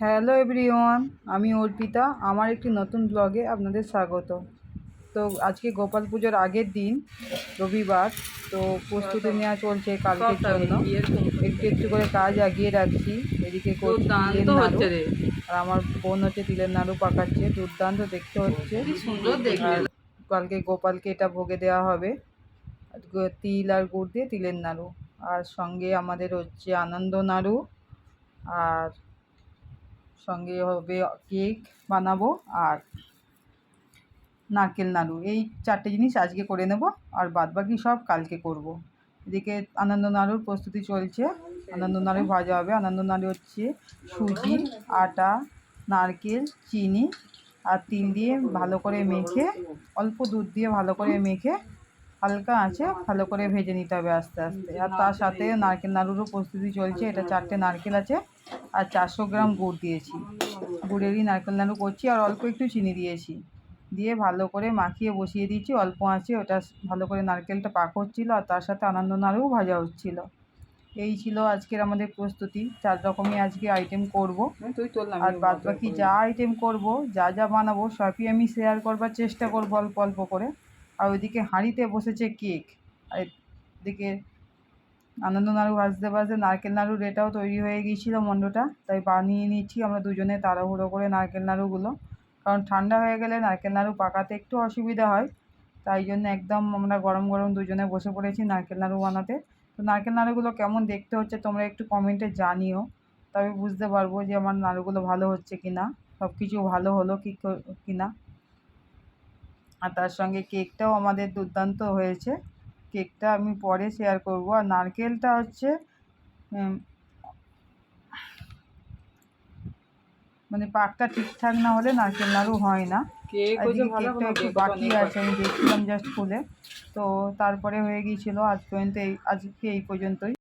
Hello everyone আমি অর্পিতা। আমার একটি নতুন ব্লগে আপনাদের স্বাগত। তো আজকে গোপাল পুজোর আগের দিন রবিবার তো প্রস্তুতি নেওয়া চলছে কালকের জন্য। একটু একটু করে কাজ আগিয়ে রাখছি। এদিকে আর আমার বোন হচ্ছে তিলের নাড়ু পাকাচ্ছে দুর্দান্ত দেখতে হচ্ছে। সুন্দর কালকে গোপালকে এটা ভোগে দেওয়া হবে। তিল আর গুড় দিয়ে তিলের নাড়ু। আর সঙ্গে আমাদের হচ্ছে আনন্দ নাড়ু। আর সঙ্গে হবে কেক বানাবো আর নারকেল নাড়ু। এই চারটে জিনিস আজকে করে নেব আর বাদবাকি সব কালকে করব। এদিকে আনন্দ নাড়ুর প্রস্তুতি চলছে। আনন্দ নাড়ু ভাজা হবে। আনন্দ নাড়ু হচ্ছে সুজি, আটা, নারকেল, চিনি আর তিল দিয়ে ভালো করে মেখে, অল্প দুধ দিয়ে ভালো করে মেখে হালকা আছে ভালো করে ভেজে নিতে হবে আস্তে আস্তে। আর তার সাথে নারকেল নাড়ুরও প্রস্তুতি চলছে এটা চারটে নারকেল আছে আর চারশো গ্রাম গুড় দিয়েছি। গুড়েরই নারকেল নাড়ু করছি আর অল্প একটু চিনি দিয়েছি। দিয়ে ভালো করে মাখিয়ে বসিয়ে দিয়েছি অল্প আঁচে ওটা ভালো করে নারকেলটা পাক হচ্ছিল আর তার সাথে আনন্দ নাড়ুও ভাজা হচ্ছিল। এই ছিল আজকের আমাদের প্রস্তুতি চার রকমই আজকে আইটেম করব। আর বাদ বাকি যা আইটেম করব যা যা বানাবো সবই আমি শেয়ার করবার চেষ্টা করব অল্প অল্প করে। আর ওইদিকে হাঁড়িতে বসেছে কেক। আর এদিকে আনন্দ নাড়ু ভাজতে ভাজতে নারকেল নাড়ুর এটাও তৈরি হয়ে গিয়েছিল মণ্ডটা। তাই বানিয়ে নিচ্ছি আমরা দুজনে তাড়াহুড়ো করে নারকেল নাড়ুগুলো। কারণ ঠান্ডা হয়ে গেলে নারকেল নাড়ু পাকাতে একটু অসুবিধা হয়। তাই জন্য একদম আমরা গরম গরম দুজনে বসে পড়েছি নারকেল নাড়ু বানাতে। তো নারকেল নাড়ুগুলো কেমন দেখতে হচ্ছে তোমরা একটু কমেন্টে জানিও। তবে বুঝতে পারব যে আমার নাড়ুগুলো ভালো হচ্ছে কি না সব কিছু ভালো হলো কি ক- কি না আর তার সঙ্গে কেকটাও আমাদের দুর্দান্ত হয়েছে। কেকটা আমি পরে শেয়ার করব। আর নারকেলটা হচ্ছে মানে পাকটা ঠিকঠাক না হলে নারকেল নাড়ু হয় না। কেকটা একটু বাকি আছে আমি দেখছিলাম জাস্ট খুলে তো তারপরে হয়ে গিয়েছিল আজ পর্যন্ত এই আজকে এই পর্যন্তই।